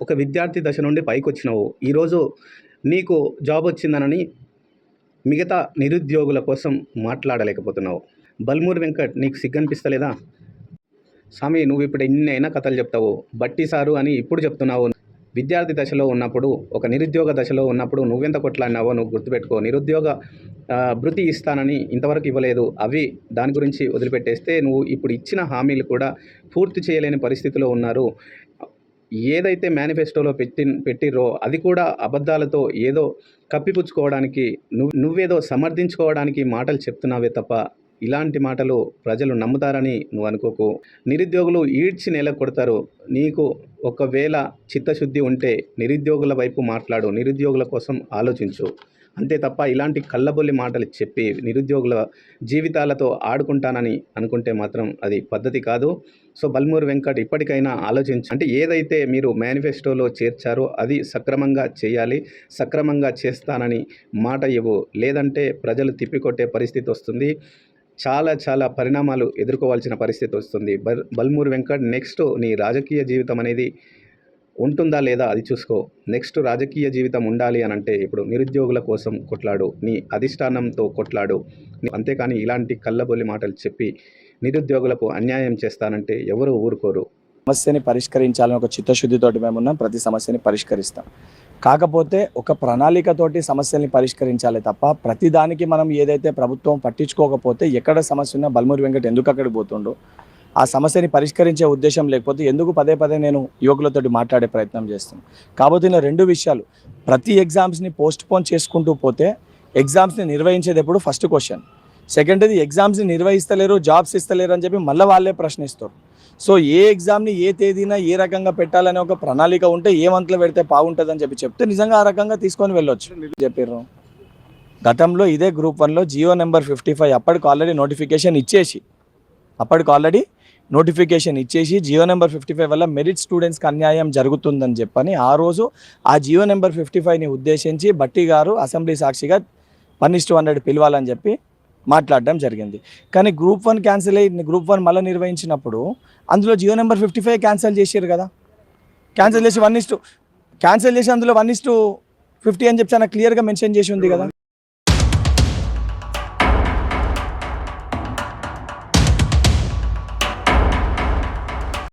ఒక విద్యార్థి దశ నుండి పైకి వచ్చినావు ఈరోజు నీకు జాబ్ వచ్చిందనని మిగతా నిరుద్యోగుల కోసం మాట్లాడలేకపోతున్నావు. బల్మూర్ వెంకట్ నీకు సిగ్గనిపిస్తలేదా? స్వామి నువ్వు ఇప్పుడు ఎన్నైనా కథలు చెప్తావు. బట్టి సారు అని ఇప్పుడు చెప్తున్నావు. విద్యార్థి దశలో ఉన్నప్పుడు ఒక నిరుద్యోగ దశలో ఉన్నప్పుడు నువ్వెంత కొట్లాడినావో నువ్వు గుర్తుపెట్టుకో. నిరుద్యోగ భృతి ఇస్తానని ఇంతవరకు ఇవ్వలేదు. అవి దాని గురించి వదిలిపెట్టేస్తే నువ్వు ఇప్పుడు ఇచ్చిన హామీలు కూడా పూర్తి చేయలేని పరిస్థితిలో ఉన్నారు. ఏదైతే మేనిఫెస్టోలో పెట్టి పెట్టిర్రో అది కూడా అబద్ధాలతో ఏదో కప్పిపుచ్చుకోవడానికి నువ్వు నువ్వేదో సమర్థించుకోవడానికి మాటలు చెప్తున్నావే తప్ప ఇలాంటి మాటలు ప్రజలు నమ్ముతారని నువ్వు అనుకోకు. నిరుద్యోగులు ఈడ్చి నెల కొడతారు. నీకు ఒకవేళ చిత్తశుద్ధి ఉంటే నిరుద్యోగుల వైపు మాట్లాడు. నిరుద్యోగుల కోసం ఆలోచించు. అంతే తప్ప ఇలాంటి కళ్ళబొల్లి మాటలు చెప్పి నిరుద్యోగుల జీవితాలతో ఆడుకుంటానని అనుకుంటే మాత్రం అది పద్ధతి కాదు. సో బల్మూరు వెంకట్ ఇప్పటికైనా ఆలోచించు. అంటే ఏదైతే మీరు మేనిఫెస్టోలో చేర్చారో అది సక్రమంగా చేయాలి. సక్రమంగా చేస్తానని మాట ఇవ్వు. లేదంటే ప్రజలు తిప్పికొట్టే పరిస్థితి వస్తుంది. చాలా చాలా పరిణామాలు ఎదుర్కోవాల్సిన పరిస్థితి వస్తుంది. బల్ బల్మూరు వెంకట్ నెక్స్ట్ నీ రాజకీయ జీవితం అనేది ఉంటుందా లేదా అది చూసుకో. నెక్స్ట్ రాజకీయ జీవితం ఉండాలి అని అంటే ఇప్పుడు నిరుద్యోగుల కోసం కొట్లాడు నీ అధిష్టానంతో కొట్లాడు. అంతేకాని ఇలాంటి కళ్ళబొల్లి మాటలు చెప్పి నిరుద్యోగులకు అన్యాయం చేస్తానంటే ఎవరు ఊరుకోరు. సమస్యని పరిష్కరించాలని ఒక చిత్తశుద్ధితోటి మేము ఉన్నాం ప్రతి సమస్యని పరిష్కరిస్తాం. కాకపోతే ఒక ప్రణాళికతోటి సమస్యల్ని పరిష్కరించాలి తప్ప ప్రతి దానికి మనం ఏదైతే ప్రభుత్వం పట్టించుకోకపోతే ఎక్కడ సమస్య ఉన్నా బల్మూరి వెంకట ఎందుకు అక్కడికి పోతుండో? ఆ సమస్యని పరిష్కరించే ఉద్దేశం లేకపోతే ఎందుకు పదే పదే నేను యువకులతోటి మాట్లాడే ప్రయత్నం చేస్తాను కాబట్టి ఇలా రెండు విషయాలు. ప్రతి ఎగ్జామ్స్ని పోస్ట్పోన్ చేసుకుంటూ పోతే ఎగ్జామ్స్ని నిర్వహించేది ఎప్పుడు ఫస్ట్ క్వశ్చన్. సెకండ్ది ఎగ్జామ్స్ని నిర్వహిస్తలేరు జాబ్స్ ఇస్తలేరు అని చెప్పి మళ్ళీ వాళ్ళే ప్రశ్నిస్తారు. సో ఏ ఎగ్జామ్ని ఏ తేదీన ఏ రకంగా పెట్టాలనే ఒక ప్రణాళిక ఉంటే ఏ మంత్లో పెడితే బాగుంటుందని చెప్పి చెప్తే నిజంగా ఆ రకంగా తీసుకొని వెళ్ళొచ్చు చెప్పారు గతంలో ఇదే గ్రూప్ వన్లో G O number fifty five అప్పటికి ఆల్రెడీ నోటిఫికేషన్ ఇచ్చేసి అప్పటికి ఆల్రెడీ నోటిఫికేషన్ ఇచ్చేసి G O number fifty five వల్ల మెరిట్ స్టూడెంట్స్కి అన్యాయం జరుగుతుందని చెప్పని ఆ రోజు ఆ జియో నెంబర్ ఫిఫ్టీ ఫైవ్ని ఉద్దేశించి బట్టి గారు అసెంబ్లీ సాక్షిగా వన్ ఇస్ టూ హండ్రెడ్ పిలవాలని చెప్పి మాట్లాడడం జరిగింది. కానీ గ్రూప్ వన్ క్యాన్సిల్ అయ్యి గ్రూప్ వన్ మళ్ళీ నిర్వహించినప్పుడు అందులో G O number fifty five cancel చేసారు కదా. క్యాన్సిల్ చేసి వన్ ఇస్ టూ క్యాన్సిల్ చేసి అందులో వన్ ఇస్టు ఫిఫ్టీ అని చెప్పి చాలా క్లియర్గా మెన్షన్ చేసి ఉంది కదా.